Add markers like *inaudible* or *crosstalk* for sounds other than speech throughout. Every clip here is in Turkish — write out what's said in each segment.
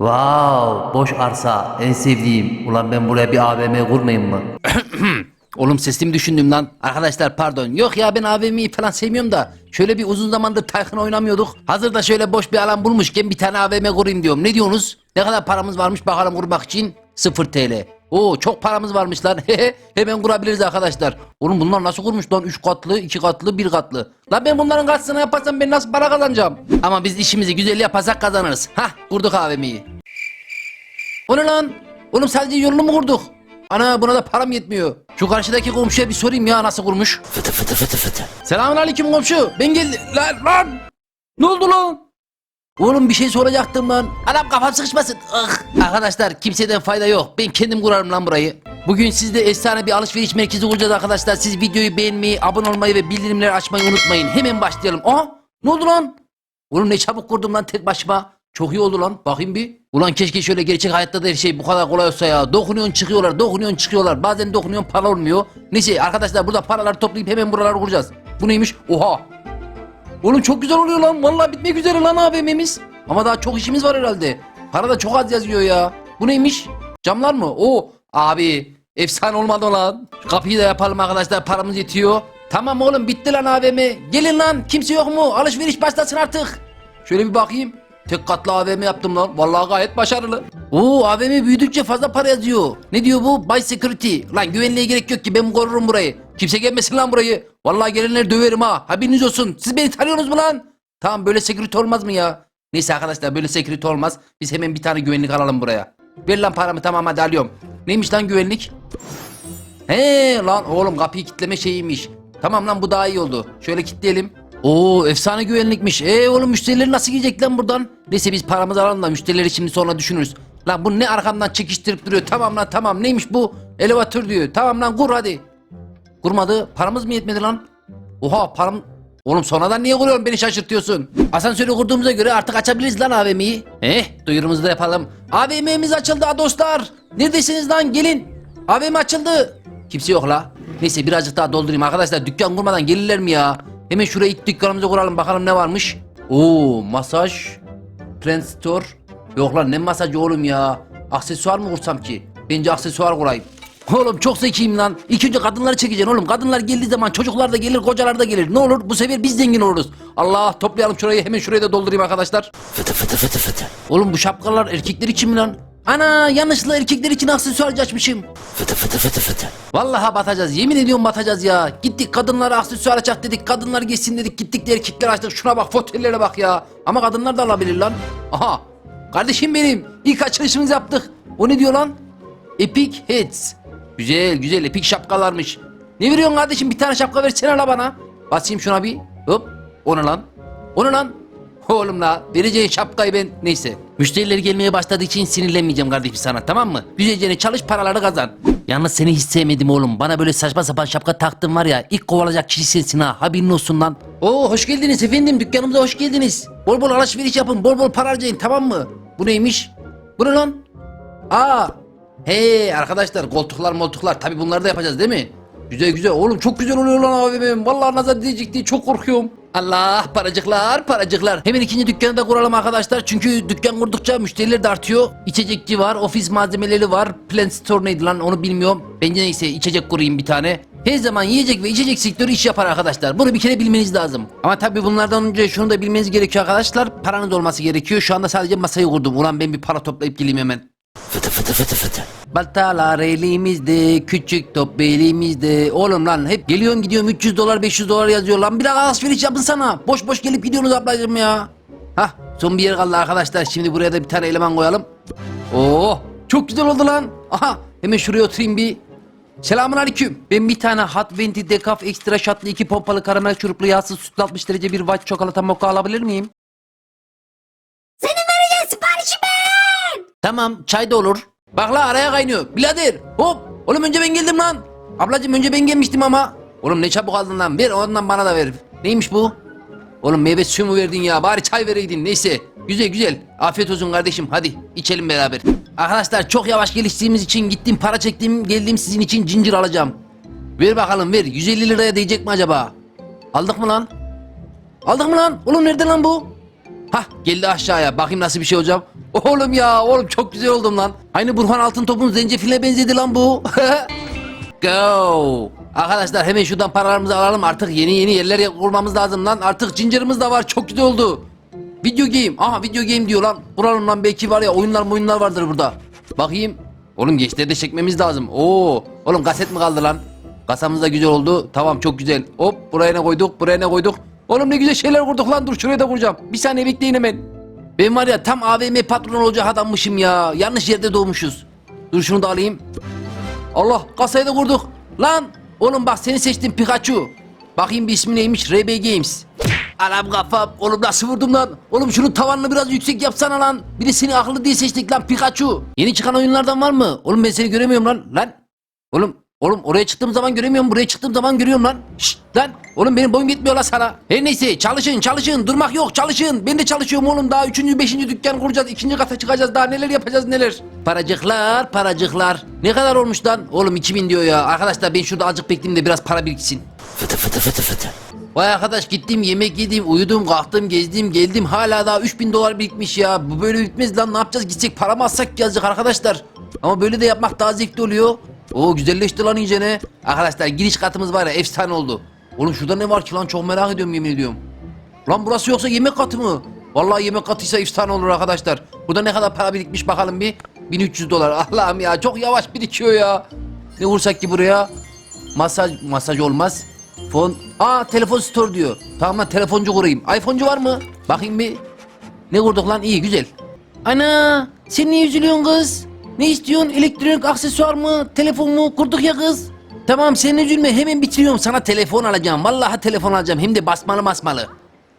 Wow, boş arsa en sevdiğim. Ulan ben buraya bir AVM kurmayayım mı? *clears throat* Oğlum sesimi düşündüm lan. Arkadaşlar pardon. Yok ya ben AVM'yi falan sevmiyorum da. Şöyle bir uzun zamandır Tycoon oynamıyorduk. Hazır da şöyle boş bir alan bulmuşken bir tane AVM kurayım diyorum. Ne diyorsunuz? Ne kadar paramız varmış bakalım kurmak için? 0 TL. Oo çok paramız varmış lan. *laughs* Hemen kurabiliriz arkadaşlar. Oğlum bunlar nasıl kurmuş lan? 3 katlı, 2 katlı, 1 katlı. Lan ben bunların kaçsını yaparsam ben nasıl para kazanacağım? Ama biz işimizi güzel yaparsak kazanırız. Hah kurduk AVM'yi. O ne lan? Oğlum sadece yolunu mu kurduk? Ana buna da param yetmiyor. Şu karşıdaki komşuya bir sorayım ya nasıl kurmuş. Fıtı fıtı fıtı fıtı. Selamun aleyküm komşu. Ben geldim. Lan lan. Ne oldu lan? Oğlum bir şey soracaktım lan. Adam kafam sıkışmasın. Ah. Arkadaşlar kimseden fayda yok. Ben kendim kurarım lan burayı. Bugün sizde efsane bir alışveriş merkezi kuracağız arkadaşlar. Siz videoyu beğenmeyi, abone olmayı ve bildirimleri açmayı unutmayın. Hemen başlayalım. Aa ne oldu lan? Oğlum ne çabuk kurdum lan tek başıma. Çok iyi oldu lan. Bakayım bir. Ulan keşke şöyle gerçek hayatta da her şey bu kadar kolay olsa ya. Dokunuyorsun çıkıyorlar, dokunuyorsun çıkıyorlar. Bazen dokunuyorsun para olmuyor. Neyse arkadaşlar burada paraları toplayıp hemen buraları kuracağız. Bu neymiş? Oha. Oğlum çok güzel oluyor lan. Vallahi bitmek üzere lan AVM'miz. Ama daha çok işimiz var herhalde. Para da çok az yazıyor ya. Bu neymiş? Camlar mı? Oo abi efsane olmadı lan. Kapıyı da yapalım arkadaşlar paramız yetiyor. Tamam oğlum bitti lan AVM. Gelin lan kimse yok mu? Alışveriş başlasın artık. Şöyle bir bakayım. Tek katlı AVM yaptım lan. Vallahi gayet başarılı. Oo AVM büyüdükçe fazla para yazıyor. Ne diyor bu? Buy security. Lan güvenliğe gerek yok ki ben korurum burayı. Kimse gelmesin lan burayı. Vallahi gelenleri döverim ha. Haberiniz olsun. Siz beni tanıyorsunuz mu lan? Tamam böyle security olmaz mı ya? Neyse arkadaşlar böyle security olmaz. Biz hemen bir tane güvenlik alalım buraya. Ver lan paramı tamam hadi alıyorum. Neymiş lan güvenlik? He lan oğlum kapıyı kitleme şeyiymiş. Tamam lan bu daha iyi oldu. Şöyle kilitleyelim. Oo efsane güvenlikmiş. E oğlum müşterileri nasıl gidecek lan buradan? Neyse biz paramızı alalım da müşterileri şimdi sonra düşünürüz. Lan bu ne arkamdan çekiştirip duruyor. Tamam lan tamam neymiş bu? Elevatör diyor. Tamam lan kur hadi. Kurmadı. Paramız mı yetmedi lan? Oha param... Oğlum sonradan niye kuruyorsun beni şaşırtıyorsun? Asansörü kurduğumuza göre artık açabiliriz lan AVM'yi. Eh duyurumuzu da yapalım. AVM'miz açıldı dostlar. Neredesiniz lan gelin. AVM açıldı. Kimse yok la. Neyse birazcık daha doldurayım arkadaşlar. Dükkan kurmadan gelirler mi ya? Hemen şuraya ilk dükkanımızı kuralım bakalım ne varmış. Oo masaj. Trend store. Yok lan ne masajı oğlum ya. Aksesuar mı kursam ki? Bence aksesuar kurayım. Oğlum çok zekiyim lan. İlk önce kadınları çekeceksin oğlum. Kadınlar geldiği zaman çocuklar da gelir, kocalar da gelir. Ne olur bu sefer biz zengin oluruz. Allah toplayalım şurayı hemen şuraya da doldurayım arkadaşlar. Fıtı fıtı fıtı fıtı. Oğlum bu şapkalar erkekler için mi lan? Ana yanlışlıkla erkekler için aksesuarcı açmışım. Fıtı fıtı fıtı fıtı. Vallahi batacağız. Yemin ediyorum batacağız ya. Gittik kadınlara aksesuar açacak dedik. Kadınlar geçsin dedik. Gittik de erkekler açtık. Şuna bak fotellere bak ya. Ama kadınlar da alabilir lan. Aha. Kardeşim benim. İlk açılışımızı yaptık. O ne diyor lan? Epic Heads. Güzel güzel epik şapkalarmış. Ne veriyorsun kardeşim bir tane şapka versene la bana. Basayım şuna bir. Hop. O ne lan? O ne lan? Oğlum la vereceğin şapkayı ben neyse. Müşteriler gelmeye başladığı için sinirlenmeyeceğim kardeşim sana tamam mı? Güzelce çalış paraları kazan. Yalnız seni hiç sevmedim oğlum. Bana böyle saçma sapan şapka taktın var ya ilk kovalacak kişi sensin ha haberin olsun lan. Oo hoş geldiniz efendim dükkanımıza hoş geldiniz. Bol bol alışveriş yapın bol bol para harcayın tamam mı? Bu neymiş? Bu ne lan? Aa Hey arkadaşlar koltuklar moltuklar tabi bunları da yapacağız değil mi? Güzel güzel oğlum çok güzel oluyor lan abim. Vallahi nazar diyecek diye çok korkuyorum. Allah paracıklar paracıklar. Hemen ikinci dükkanı da kuralım arkadaşlar. Çünkü dükkan kurdukça müşteriler de artıyor. İçecekçi var, ofis malzemeleri var. Plant Store neydi lan onu bilmiyorum. Bence neyse içecek kurayım bir tane. Her zaman yiyecek ve içecek sektörü iş yapar arkadaşlar. Bunu bir kere bilmeniz lazım. Ama tabii bunlardan önce şunu da bilmeniz gerekiyor arkadaşlar. Paranız olması gerekiyor. Şu anda sadece masayı kurdum. Ulan ben bir para toplayıp geleyim hemen. Fıtı fıtı fıtı fıtı. Baltalar elimizde, küçük top elimizde. Oğlum lan hep geliyorsun gidiyorum 300 dolar 500 dolar yazıyor lan. Biraz alışveriş yapın sana. Boş boş gelip gidiyorsunuz ablacığım ya. Hah son bir yer kaldı arkadaşlar. Şimdi buraya da bir tane eleman koyalım. Oo çok güzel oldu lan. Aha hemen şuraya oturayım bir. Selamun aleyküm. Ben bir tane Hot Venti Decaf Extra Shotlı iki pompalı karamel şuruplu yağsız sütlü 60 derece bir white çikolata mocha alabilir miyim? Senin vereceğin siparişi ben. Tamam çay da olur. Bak la araya kaynıyor. Birader hop. Oğlum önce ben geldim lan. Ablacım önce ben gelmiştim ama. Oğlum ne çabuk aldın lan. Ver ondan bana da ver. Neymiş bu? Oğlum meyve suyu mu verdin ya? Bari çay vereydin. Neyse. Güzel güzel. Afiyet olsun kardeşim. Hadi içelim beraber. Arkadaşlar çok yavaş geliştiğimiz için gittim para çektim. Geldim sizin için cincir alacağım. Ver bakalım ver. 150 liraya değecek mi acaba? Aldık mı lan? Aldık mı lan? Oğlum nerede lan bu? Hah geldi aşağıya. Bakayım nasıl bir şey olacak. Oğlum ya oğlum çok güzel oldum lan. Aynı Burhan Altıntop'un zencifiline benzedi lan bu. *laughs* Go. Arkadaşlar hemen şuradan paralarımızı alalım artık yeni yeni yerler kurmamız lazım lan. Artık cincerimiz de var çok güzel oldu. Video game. Aha video game diyor lan. Kuralım lan belki var ya oyunlar oyunlar vardır burada. Bakayım. Oğlum gençleri de çekmemiz lazım. Oo. Oğlum kaset mi kaldı lan? Kasamız da güzel oldu. Tamam çok güzel. Hop buraya ne koyduk buraya ne koyduk. Oğlum ne güzel şeyler kurduk lan dur şuraya da kuracağım. Bir saniye bekleyin hemen. Ben var ya tam AVM patron olacak adammışım ya. Yanlış yerde doğmuşuz. Dur şunu da alayım. Allah kasayı da kurduk. Lan oğlum bak seni seçtim Pikachu. Bakayım bir ismi neymiş RB Games. Anam kafam oğlum nasıl vurdum lan? Oğlum şunun tavanını biraz yüksek yapsana lan. Bir de seni akıllı diye seçtik lan Pikachu. Yeni çıkan oyunlardan var mı? Oğlum ben seni göremiyorum lan. Lan. Oğlum Oğlum oraya çıktığım zaman göremiyorum, buraya çıktığım zaman görüyorum lan. Şşt lan. Oğlum benim boyum yetmiyor lan sana. Her neyse çalışın çalışın durmak yok çalışın. Ben de çalışıyorum oğlum daha üçüncü beşinci dükkan kuracağız. ikinci kata çıkacağız daha neler yapacağız neler. Paracıklar paracıklar. Ne kadar olmuş lan? Oğlum 2000 diyor ya. Arkadaşlar ben şurada azıcık bekleyeyim de biraz para biriksin. Fıtı fıtı fıtı fıtı. Vay arkadaş gittim yemek yedim uyudum kalktım gezdim geldim hala daha 3000 dolar birikmiş ya. Bu böyle bitmez lan ne yapacağız gitsek para mı atsak yazacak arkadaşlar. Ama böyle de yapmak daha zevkli oluyor. Oo güzelleşti lan iyice ne. Arkadaşlar giriş katımız var ya efsane oldu. Oğlum şurada ne var ki lan çok merak ediyorum yemin ediyorum. Lan burası yoksa yemek katı mı? Vallahi yemek katıysa efsane olur arkadaşlar. Burada ne kadar para birikmiş bakalım bir. 1300 dolar. *laughs* Allah'ım ya çok yavaş birikiyor ya. Ne vursak ki buraya? Masaj masaj olmaz. Fon. Aa telefon store diyor. Tamam lan telefoncu kurayım. iPhone'cu var mı? Bakayım bir. Ne kurduk lan? İyi güzel. Ana sen niye üzülüyorsun kız? Ne istiyorsun? Elektronik aksesuar mı? Telefon mu? Kurduk ya kız. Tamam sen üzülme hemen bitiriyorum. Sana telefon alacağım. Vallahi telefon alacağım. Hem de basmalı basmalı.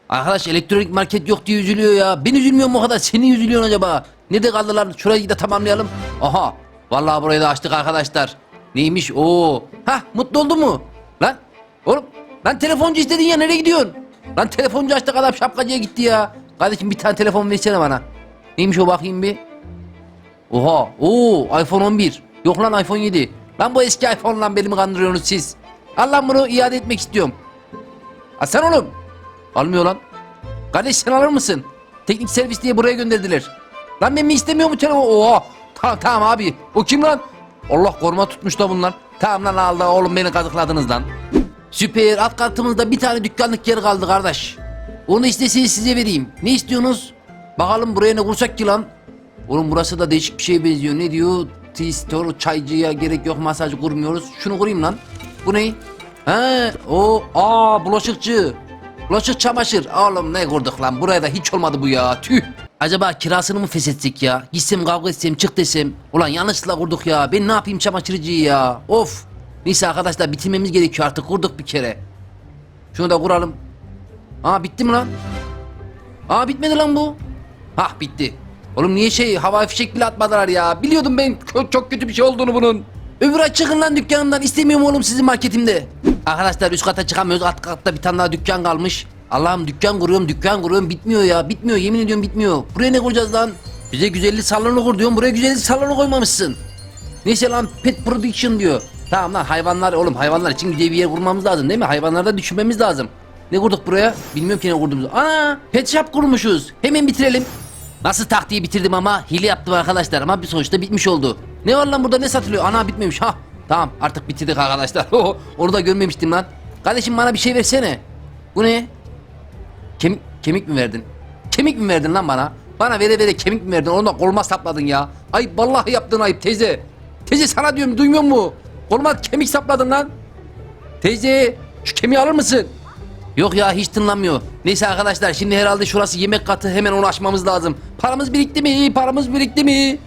Arkadaş elektronik market yok diye üzülüyor ya. Ben üzülmüyorum o kadar. Sen niye üzülüyorsun acaba? Ne de kaldı lan? Şurayı da tamamlayalım. Aha. Vallahi burayı da açtık arkadaşlar. Neymiş? Oo. Hah mutlu oldu mu? Lan. Oğlum. Lan telefoncu istedin ya nereye gidiyorsun? Lan telefoncu açtık adam şapkacıya gitti ya. Kardeşim bir tane telefon versene bana. Neymiş o bakayım bir. Oha. Oo iPhone 11. Yok lan iPhone 7. Lan bu eski iPhone lan beni mi kandırıyorsunuz siz? Al lan bunu iade etmek istiyorum. Ha sen oğlum. Almıyor lan. Kardeş sen alır mısın? Teknik servis diye buraya gönderdiler. Lan ben mi istemiyorum bu telefonu? Oha. Tamam tamam abi. O kim lan? Allah koruma tutmuş da bunlar. Tamam lan Allah oğlum beni kazıkladınız lan. Süper alt katımızda bir tane dükkanlık yer kaldı kardeş. Onu isteseniz size vereyim. Ne istiyorsunuz? Bakalım buraya ne kursak ki lan? Oğlum burası da değişik bir şeye benziyor. Ne diyor? T-store çaycıya gerek yok masaj kurmuyoruz. Şunu kurayım lan. Bu ne? He o aa bulaşıkçı. Bulaşık çamaşır. Oğlum ne kurduk lan? Buraya da hiç olmadı bu ya. Tüh. Acaba kirasını mı feshetsek ya? Gitsem kavga etsem çık desem. Ulan yanlışlıkla kurduk ya. Ben ne yapayım çamaşırcıyı ya? Of. Neyse arkadaşlar bitirmemiz gerekiyor artık. Kurduk bir kere. Şunu da kuralım. Aa bitti mi lan? Aa bitmedi lan bu. Hah bitti. Oğlum niye şey havai fişek bile atmadılar ya. Biliyordum ben kö- çok kötü bir şey olduğunu bunun. Öbür ay çıkın lan dükkanımdan. İstemiyorum oğlum sizin marketimde. Arkadaşlar üst kata çıkamıyoruz. Alt katta bir tane daha dükkan kalmış. Allah'ım dükkan kuruyorum dükkan kuruyorum. Bitmiyor ya bitmiyor yemin ediyorum bitmiyor. Buraya ne kuracağız lan? Bize güzellik salonu kur diyorum. Buraya güzellik salonu koymamışsın. Neyse lan pet production diyor. Tamam lan hayvanlar oğlum hayvanlar için güzel bir yer kurmamız lazım değil mi? Hayvanlarda düşünmemiz lazım. Ne kurduk buraya? Bilmiyorum ki ne kurduğumuzu. Ana pet shop kurmuşuz. Hemen bitirelim. Nasıl taktiği bitirdim ama hile yaptım arkadaşlar ama bir sonuçta bitmiş oldu. Ne var lan burada ne satılıyor? Ana bitmemiş ha. Tamam artık bitirdik arkadaşlar. *laughs* Onu da görmemiştim lan. Kardeşim bana bir şey versene. Bu ne? Kemik, kemik mi verdin? Kemik mi verdin lan bana? Bana vere vere kemik mi verdin? Onu da sapladın ya. Ayıp vallahi yaptın ayıp teyze. Teyze sana diyorum duymuyor mu? Koluma kemik sapladın lan. Teyze şu kemiği alır mısın? Yok ya hiç tınlamıyor. Neyse arkadaşlar şimdi herhalde şurası yemek katı hemen onu açmamız lazım. Paramız birikti mi? Paramız birikti mi?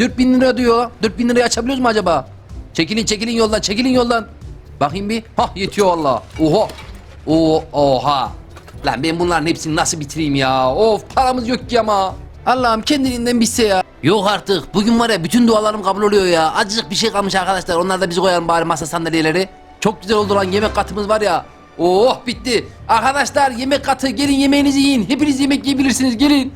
4000 lira diyor. 4000 lirayı açabiliyoruz mu acaba? Çekilin çekilin yoldan çekilin yoldan. Bakayım bir. Hah yetiyor valla. Oha. Oo, oha. Lan ben bunların hepsini nasıl bitireyim ya? Of paramız yok ki ama. Allah'ım kendiliğinden bitse ya. Yok artık. Bugün var ya bütün dualarım kabul oluyor ya. Acıcık bir şey kalmış arkadaşlar. Onlar da bizi koyalım bari masa sandalyeleri. Çok güzel oldu lan yemek katımız var ya. Oh bitti. Arkadaşlar yemek katı gelin yemeğinizi yiyin. Hepiniz yemek yiyebilirsiniz gelin.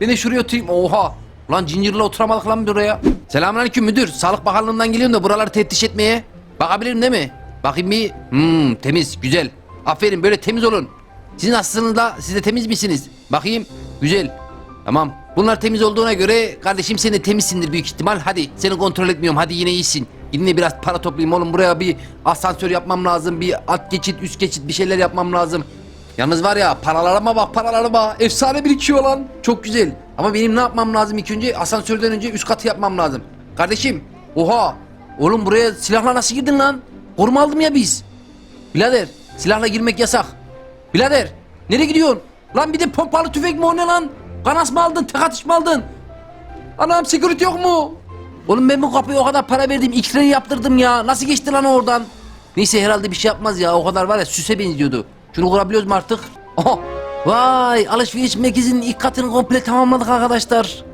Ben de şuraya oturayım. Oha. Lan cincirle oturamadık lan buraya. Selamünaleyküm müdür. Sağlık Bakanlığı'ndan geliyorum da buraları teftiş etmeye. Bakabilirim değil mi? Bakayım bir. Hmm temiz güzel. Aferin böyle temiz olun. Sizin aslında siz de temiz misiniz? Bakayım. Güzel. Tamam. Bunlar temiz olduğuna göre kardeşim sen de temizsindir büyük ihtimal. Hadi seni kontrol etmiyorum. Hadi yine iyisin. Yine biraz para toplayayım oğlum. Buraya bir asansör yapmam lazım. Bir alt geçit, üst geçit bir şeyler yapmam lazım. Yalnız var ya paralarıma bak paralarıma. Efsane birikiyor lan. Çok güzel. Ama benim ne yapmam lazım ilk önce? Asansörden önce üst katı yapmam lazım. Kardeşim. Oha. Oğlum buraya silahla nasıl girdin lan? Koruma aldım ya biz. Birader silahla girmek yasak. Birader nereye gidiyorsun? Lan bir de pompalı tüfek mi o ne lan? Kanas mı aldın? Tek atış mı aldın? Anam security yok mu? Oğlum ben bu kapıya o kadar para verdim. X-ray yaptırdım ya. Nasıl geçti lan oradan? Neyse herhalde bir şey yapmaz ya. O kadar var ya süse benziyordu. Şunu kurabiliyoruz mu artık? Oha. Vay alışveriş merkezinin ilk katını komple tamamladık arkadaşlar.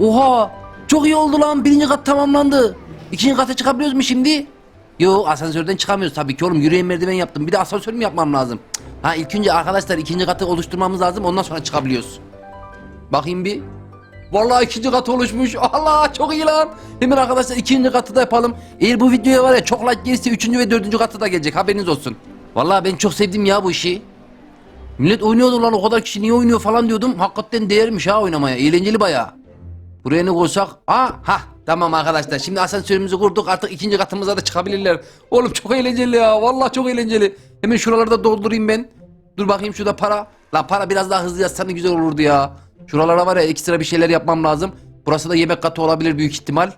Oha. Çok iyi oldu lan. Birinci kat tamamlandı. İkinci kata çıkabiliyoruz mu şimdi? Yo asansörden çıkamıyoruz tabii ki oğlum. Yürüyen merdiven yaptım. Bir de asansör mü yapmam lazım? Ha ilk önce arkadaşlar ikinci katı oluşturmamız lazım. Ondan sonra çıkabiliyoruz. Bakayım bir. Vallahi ikinci kat oluşmuş. Allah çok iyi lan. Hemen arkadaşlar ikinci katı da yapalım. Eğer bu videoya var ya çok like gelirse üçüncü ve dördüncü katı da gelecek. Haberiniz olsun. Vallahi ben çok sevdim ya bu işi. Millet oynuyordu lan o kadar kişi niye oynuyor falan diyordum. Hakikaten değermiş ha oynamaya. Eğlenceli bayağı. Buraya ne koysak? Aa, ha tamam arkadaşlar. Şimdi asansörümüzü kurduk. Artık ikinci katımıza da çıkabilirler. Oğlum çok eğlenceli ya. Vallahi çok eğlenceli. Hemen şuraları da doldurayım ben. Dur bakayım şurada para. Lan para biraz daha hızlı yazsan ne güzel olurdu ya. Şuralara var ya ekstra bir şeyler yapmam lazım. Burası da yemek katı olabilir büyük ihtimal.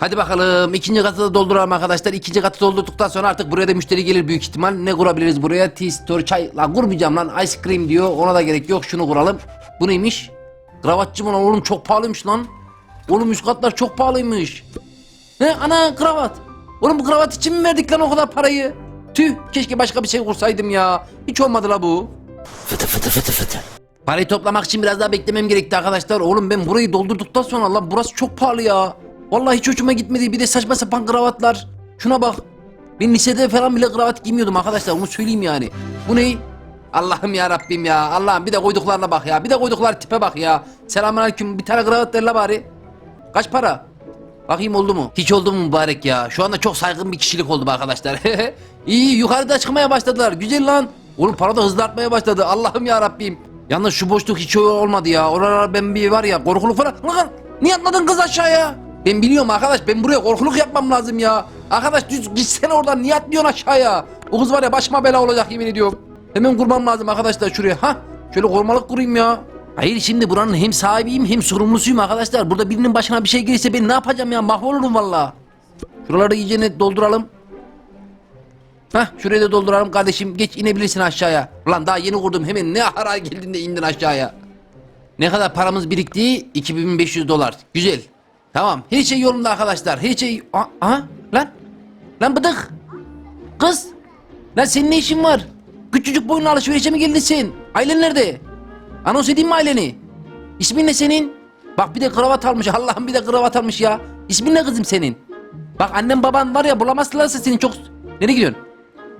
Hadi bakalım ikinci katı da dolduralım arkadaşlar. İkinci katı doldurduktan sonra artık buraya da müşteri gelir büyük ihtimal. Ne kurabiliriz buraya? Tea store, çay. Lan kurmayacağım lan. Ice cream diyor. Ona da gerek yok. Şunu kuralım. Bu neymiş? Kravatçı mı lan oğlum çok pahalıymış lan. Oğlum üst katlar çok pahalıymış. Ne ana kravat. Oğlum bu kravat için mi verdik lan o kadar parayı? Tüh keşke başka bir şey kursaydım ya. Hiç olmadı la bu. Fıtı fıtı fıtı fıtı. Parayı toplamak için biraz daha beklemem gerekti arkadaşlar. Oğlum ben burayı doldurduktan sonra lan burası çok pahalı ya. Vallahi hiç hoşuma gitmedi. Bir de saçma sapan kravatlar. Şuna bak. Ben lisede falan bile kravat giymiyordum arkadaşlar. Onu söyleyeyim yani. Bu ne? Allah'ım ya Rabbim ya. Allah'ım bir de koyduklarına bak ya. Bir de koydukları tipe bak ya. Selamünaleyküm. Bir tane kravat ver bari. Kaç para? Bakayım oldu mu? Hiç oldu mu mübarek ya? Şu anda çok saygın bir kişilik oldum arkadaşlar. *laughs* İyi yukarıda çıkmaya başladılar. Güzel lan. Oğlum para da hızlı artmaya başladı. Allah'ım ya Rabbim. Yalnız şu boşluk hiç olmadı ya. Oralar ben bir var ya korkuluk falan. Lan niye atladın kız aşağıya? Ben biliyorum arkadaş ben buraya korkuluk yapmam lazım ya. Arkadaş düz gitsene oradan niye atlıyorsun aşağıya? O kız var ya başıma bela olacak yemin ediyorum. Hemen kurmam lazım arkadaşlar şuraya. Ha şöyle korumalık kurayım ya. Hayır şimdi buranın hem sahibiyim hem sorumlusuyum arkadaşlar. Burada birinin başına bir şey gelirse ben ne yapacağım ya mahvolurum valla. Şuraları iyice net dolduralım. Hah şurayı da dolduralım kardeşim. Geç inebilirsin aşağıya. Ulan daha yeni kurdum hemen ne ara geldin de indin aşağıya. Ne kadar paramız birikti? 2500 dolar. Güzel. Tamam. Her şey yolunda arkadaşlar. Her şey... Aha, lan. Lan bıdık. Kız. Lan senin ne işin var? Küçücük boyunlu alışverişe mi geldin sen? Ailen nerede? Anons edeyim mi aileni? İsmin ne senin? Bak bir de kravat almış. *laughs* Allah'ım bir de kravat almış ya. İsmin ne kızım senin? Bak annem baban var ya bulamazlarsa seni çok... Nereye gidiyorsun?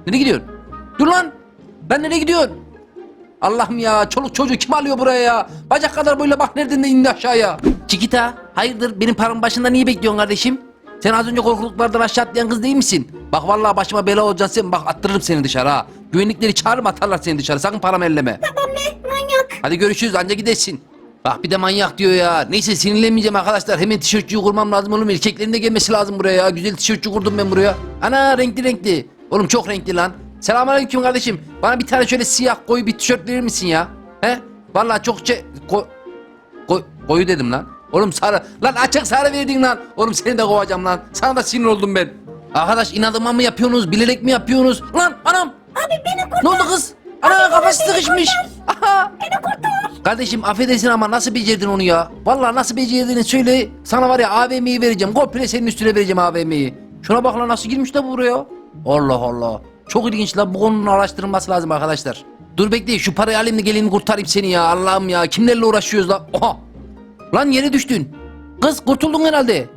Nereye gidiyorsun? Dur lan! Lan nereye gidiyorsun? Allah'ım ya çoluk çocuğu kim alıyor buraya ya? Bacak kadar böyle bak nereden de indi aşağıya. Çikita hayırdır benim param başında niye bekliyorsun kardeşim? Sen az önce korkuluklardan aşağı atlayan kız değil misin? Bak vallahi başıma bela olacaksın sen bak attırırım seni dışarı ha. Güvenlikleri çağırma atarlar seni dışarı sakın paramı elleme. Babam ne? Manyak. Hadi görüşürüz anca gidersin. Bak bir de manyak diyor ya. Neyse sinirlenmeyeceğim arkadaşlar. Hemen tişörtçüyü kurmam lazım oğlum. Erkeklerin de gelmesi lazım buraya ya. Güzel tişörtçü kurdum ben buraya. Ana renkli renkli. Oğlum çok renkli lan. Selamünaleyküm kardeşim. Bana bir tane şöyle siyah koyu bir tişört verir misin ya? He? Vallahi çok şey... Ko... Ko... Koyu dedim lan. Oğlum sarı. Lan açık sarı verdin lan. Oğlum seni de kovacağım lan. Sana da sinir oldum ben. Arkadaş inadıma mı yapıyorsunuz? Bilerek mi yapıyorsunuz? Lan anam. Abi beni kurtar. Ne oldu kız? Ana kafası sıkışmış. Aha. Beni kurtar. Kardeşim affedersin ama nasıl becerdin onu ya? Vallahi nasıl becerdiğini söyle. Sana var ya AVM'yi vereceğim. Komple senin üstüne vereceğim AVM'yi. Şuna bak lan nasıl girmiş de buraya. Allah Allah. Çok ilginç lan bu konunun araştırılması lazım arkadaşlar. Dur bekle şu parayı alayım da geleyim kurtarayım seni ya. Allah'ım ya kimlerle uğraşıyoruz lan. Oha. Lan yere düştün. Kız kurtuldun herhalde.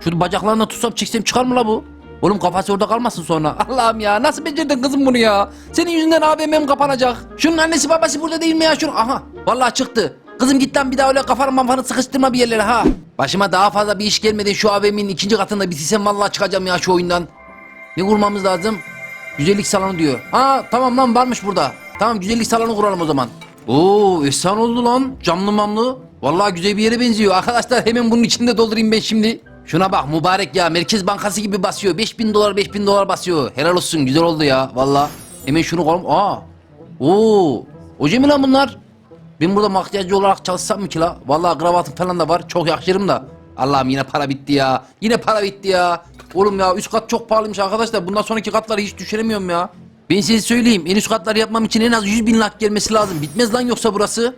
Şu bacaklarına tutsam çeksem çıkar mı la bu? Oğlum kafası orada kalmasın sonra. *laughs* Allah'ım ya nasıl becerdin kızım bunu ya? Senin yüzünden AVM'm kapanacak. Şunun annesi babası burada değil mi ya? Şunu aha vallahi çıktı. Kızım git lan bir daha öyle kafanı mafanı sıkıştırma bir yerlere ha. Başıma daha fazla bir iş gelmedi şu AVM'nin ikinci katında bitirsem vallahi çıkacağım ya şu oyundan. Ne kurmamız lazım? Güzellik salonu diyor. Ha tamam lan varmış burada. Tamam güzellik salonu kuralım o zaman. Oo efsane oldu lan. Camlı mamlı. Vallahi güzel bir yere benziyor. Arkadaşlar hemen bunun içinde doldurayım ben şimdi. Şuna bak mübarek ya. Merkez Bankası gibi basıyor. 5000 dolar 5000 dolar basıyor. Helal olsun güzel oldu ya. Vallahi. Hemen şunu koyalım. Aa. Oo. Oje mi lan bunlar? Ben burada makyajcı olarak çalışsam mı ki la? Vallahi kravatım falan da var. Çok yakışırım da. Allah'ım yine para bitti ya. Yine para bitti ya. Oğlum ya üst kat çok pahalıymış arkadaşlar. Bundan sonraki katları hiç düşüremiyorum ya. Ben size söyleyeyim. En üst katları yapmam için en az 100 bin lak gelmesi lazım. Bitmez lan yoksa burası.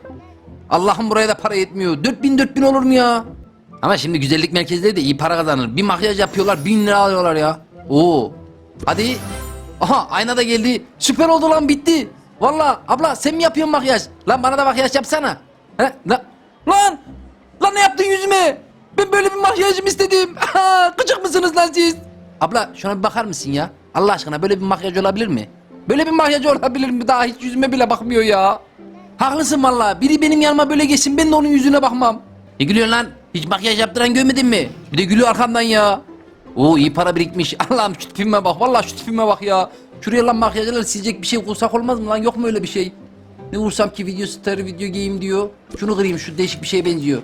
Allah'ım buraya da para yetmiyor. 4000 4000 olur mu ya? Ama şimdi güzellik merkezleri de iyi para kazanır. Bir makyaj yapıyorlar 1000 lira alıyorlar ya. Oo. Hadi. Aha ayna da geldi. Süper oldu lan bitti. Valla abla sen mi yapıyorsun makyaj? Lan bana da makyaj yapsana. He? La- Lan! Lan ne yaptın yüzüme? Ben böyle bir makyaj mı istedim? *laughs* Gıcık mısınız lan siz? Abla şuna bir bakar mısın ya? Allah aşkına böyle bir makyaj olabilir mi? Böyle bir makyaj olabilir mi? Daha hiç yüzüme bile bakmıyor ya. Haklısın valla. Biri benim yanıma böyle geçsin ben de onun yüzüne bakmam. Ne gülüyorsun lan? Hiç makyaj yaptıran görmedin mi? Bir de gülüyor arkamdan ya. Oo iyi para birikmiş. *laughs* Allah'ım şu tipime bak. Vallahi şu tipime bak ya. Şuraya lan makyajlar silecek bir şey kursak olmaz mı lan? Yok mu öyle bir şey? Ne vursam ki video star video game diyor. Şunu kırayım şu değişik bir şeye benziyor.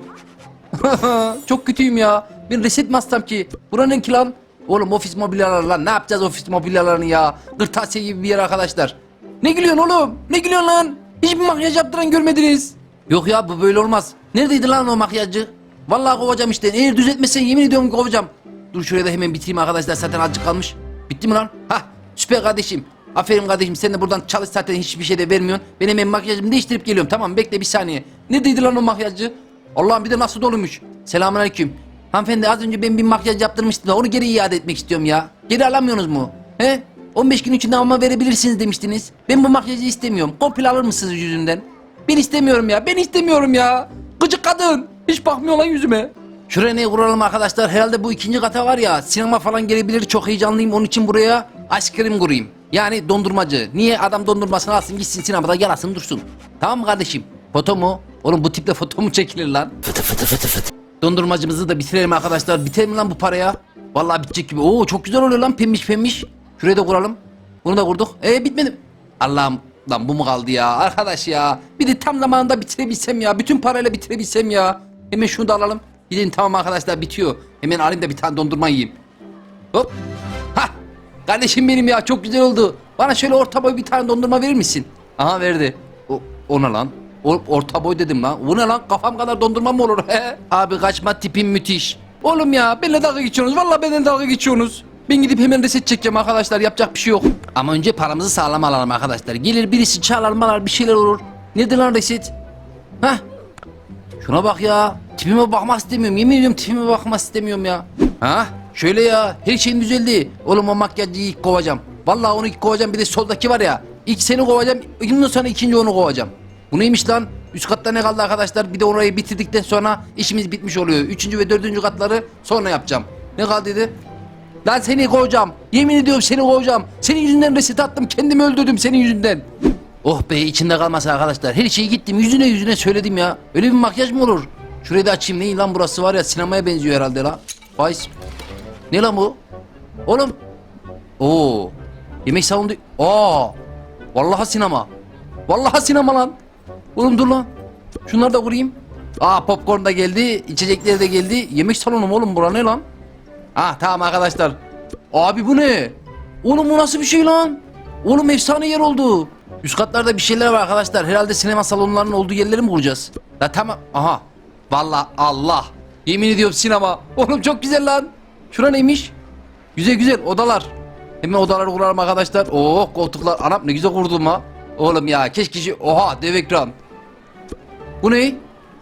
*laughs* Çok kötüyüm ya. Ben reset mi atsam ki? Buranın ki lan? Oğlum ofis mobilyaları lan. Ne yapacağız ofis mobilyalarını ya? Kırtasiye gibi bir yer arkadaşlar. Ne gülüyorsun oğlum? Ne gülüyorsun lan? Hiçbir makyaj yaptıran görmediniz. Yok ya bu böyle olmaz. Neredeydi lan o makyajcı? Vallahi kovacağım işte. Eğer düzeltmezsen yemin ediyorum kovacağım. Dur şuraya hemen bitireyim arkadaşlar. Zaten azıcık kalmış. Bitti mi lan? Hah süper kardeşim. Aferin kardeşim sen de buradan çalış zaten hiçbir şey de vermiyorsun. Ben hemen makyajımı değiştirip geliyorum. Tamam bekle bir saniye. Neredeydi lan o makyajcı? Allah'ım bir de nasıl doluymuş. Selamünaleyküm. Hanımefendi az önce ben bir makyaj yaptırmıştım da onu geri iade etmek istiyorum ya. Geri alamıyorsunuz mu? He? 15 gün içinde alma verebilirsiniz demiştiniz. Ben bu makyajı istemiyorum. Komple alır mısınız yüzünden? Ben istemiyorum ya. Ben istemiyorum ya. Gıcık kadın. Hiç bakmıyor lan yüzüme. Şuraya ne kuralım arkadaşlar? Herhalde bu ikinci kata var ya sinema falan gelebilir. Çok heyecanlıyım. Onun için buraya cream kurayım. Yani dondurmacı. Niye adam dondurmasını alsın gitsin sinemada yalasın dursun. Tamam mı kardeşim? Foto mu? Oğlum bu tiple foto mu çekilir lan? Fıtı fıtı fıtı fıtı. Dondurmacımızı da bitirelim arkadaşlar. Biter mi lan bu paraya? Vallahi bitecek gibi. Oo çok güzel oluyor lan pembiş pembiş. Şuraya da kuralım. Bunu da kurduk. Ee bitmedi. Allah'ım lan bu mu kaldı ya arkadaş ya. Bir de tam zamanında bitirebilsem ya. Bütün parayla bitirebilsem ya. Hemen şunu da alalım. Gidin tamam arkadaşlar bitiyor. Hemen alayım da bir tane dondurma yiyeyim. Hop. Ha. Kardeşim benim ya çok güzel oldu. Bana şöyle orta boy bir tane dondurma verir misin? Aha verdi. O, o ne lan? Orta boy dedim lan. O ne lan? Kafam kadar dondurma mı olur? He? Abi kaçma tipim müthiş. Oğlum ya benimle dalga geçiyorsunuz. Vallahi benimle dalga geçiyorsunuz. Ben gidip hemen reset çekeceğim arkadaşlar. Yapacak bir şey yok. Ama önce paramızı sağlam alalım arkadaşlar. Gelir birisi çalar malar bir şeyler olur. Nedir lan reset? Hah Şuna bak ya. Tipime bakmak istemiyorum. Yemin ediyorum tipime bakmak istemiyorum ya. Ha? Şöyle ya. Her şeyim düzeldi. Oğlum o makyajcıyı ilk kovacağım. Vallahi onu ilk kovacağım. Bir de soldaki var ya. İlk seni kovacağım. Ondan sonra ikinci onu kovacağım. Bu neymiş lan? Üst katta ne kaldı arkadaşlar? Bir de orayı bitirdikten sonra işimiz bitmiş oluyor. Üçüncü ve dördüncü katları sonra yapacağım. Ne kaldı dedi? Lan seni kovacağım. Yemin ediyorum seni kovacağım. Senin yüzünden reset attım. Kendimi öldürdüm senin yüzünden. Oh be içinde kalmasın arkadaşlar. Her şeyi gittim yüzüne yüzüne söyledim ya. Öyle bir makyaj mı olur? Şurayı da açayım. Ne lan burası var ya sinemaya benziyor herhalde la. Faiz. Ne lan bu? Oğlum. Oo. Yemek salonu. Aa. Vallahi sinema. Vallahi sinema lan. Oğlum dur lan. Şunları da vurayım. Aa popcorn da geldi. içecekler de geldi. Yemek salonu mu oğlum bura ne lan? Ah tamam arkadaşlar. Abi bu ne? Oğlum bu nasıl bir şey lan? Oğlum efsane yer oldu. Üst katlarda bir şeyler var arkadaşlar. Herhalde sinema salonlarının olduğu yerleri mi bulacağız? La tamam. Aha. Vallahi Allah. Yemin ediyorum sinema. *laughs* Oğlum çok güzel lan. Şura neymiş? Güzel güzel odalar. Hemen odaları kuralım arkadaşlar. Oh koltuklar. Anam ne güzel kurdum ha. Oğlum ya keşke şu... Oha dev ekran. Bu ne?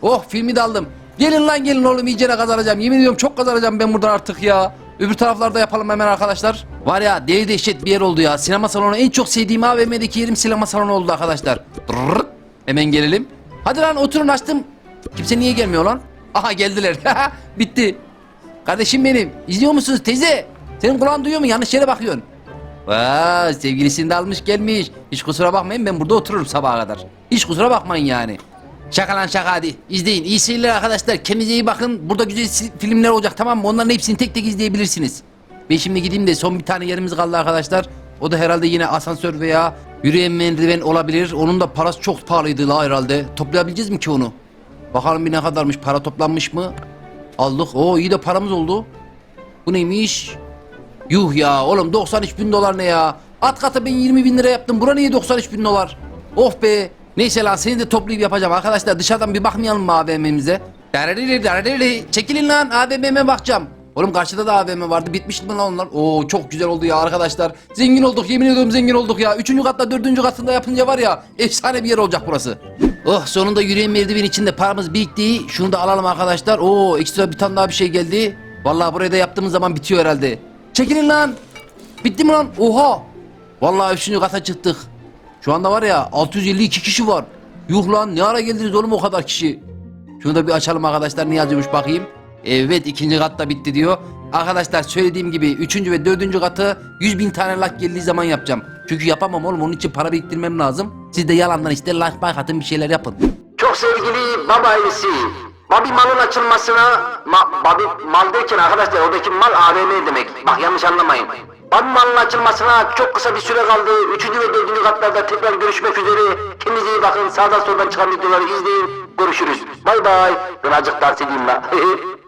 Oh filmi de aldım. Gelin lan gelin oğlum iyicene kazanacağım. Yemin ediyorum çok kazanacağım ben buradan artık ya. Öbür taraflarda yapalım hemen arkadaşlar. Var ya deli dehşet bir yer oldu ya. Sinema salonu en çok sevdiğim AVM'deki yerim sinema salonu oldu arkadaşlar. Dırrrrt. Hemen gelelim. Hadi lan oturun açtım. Kimse niye gelmiyor lan? Aha geldiler. *laughs* Bitti. Kardeşim benim. İzliyor musunuz teyze? Senin kulağın duyuyor mu? Yanlış yere bakıyorsun. Vay sevgilisini de almış gelmiş. Hiç kusura bakmayın ben burada otururum sabaha kadar. Hiç kusura bakmayın yani. Şaka lan şaka hadi. İzleyin. İyi seyirler arkadaşlar. Kendinize iyi bakın. Burada güzel filmler olacak tamam mı? Onların hepsini tek tek izleyebilirsiniz. Ben şimdi gideyim de son bir tane yerimiz kaldı arkadaşlar. O da herhalde yine asansör veya yürüyen merdiven olabilir. Onun da parası çok pahalıydı la herhalde. Toplayabileceğiz mi ki onu? Bakalım bir ne kadarmış para toplanmış mı? Aldık. Oo iyi de paramız oldu. Bu neymiş? Yuh ya oğlum 93 bin dolar ne ya? At katı ben 20 bin lira yaptım. Bura niye 93 bin dolar? Of be. Neyse lan seni de toplayıp yapacağım. Arkadaşlar dışarıdan bir bakmayalım mı AVM'mize? Dararili dararili. Çekilin lan AVM'me bakacağım. Oğlum karşıda da AVM vardı. Bitmişti mi lan onlar? Oo çok güzel oldu ya arkadaşlar. Zengin olduk yemin ediyorum zengin olduk ya. Üçüncü katta dördüncü katında yapınca var ya efsane bir yer olacak burası. Oh sonunda yürüyen merdiven içinde paramız birikti. Şunu da alalım arkadaşlar. Oo ekstra bir tane daha bir şey geldi. Vallahi burayı da yaptığımız zaman bitiyor herhalde. Çekilin lan. Bitti mi lan? Oha. Vallahi üçüncü kata çıktık. Şu anda var ya 652 kişi var. Yuh lan ne ara geldiniz oğlum o kadar kişi. Şunu da bir açalım arkadaşlar ne yazıyormuş bakayım. Evet ikinci kat da bitti diyor. Arkadaşlar söylediğim gibi üçüncü ve dördüncü katı 100 bin tane like geldiği zaman yapacağım. Çünkü yapamam oğlum onun için para biriktirmem lazım. Siz de yalandan işte like like atın bir şeyler yapın. Çok sevgili baba ailesi. Babi malın açılmasına, ma, Babi mal derken arkadaşlar oradaki mal AVM demek. Bak yanlış anlamayın. Babi malın açılmasına çok kısa bir süre kaldı. Üçüncü ve dördüncü katlarda tekrar görüşmek üzere. Kendinize iyi bakın. Sağdan soldan çıkan videoları izleyin. Görüşürüz. Bay bay. Ben azıcık dans edeyim la. *laughs*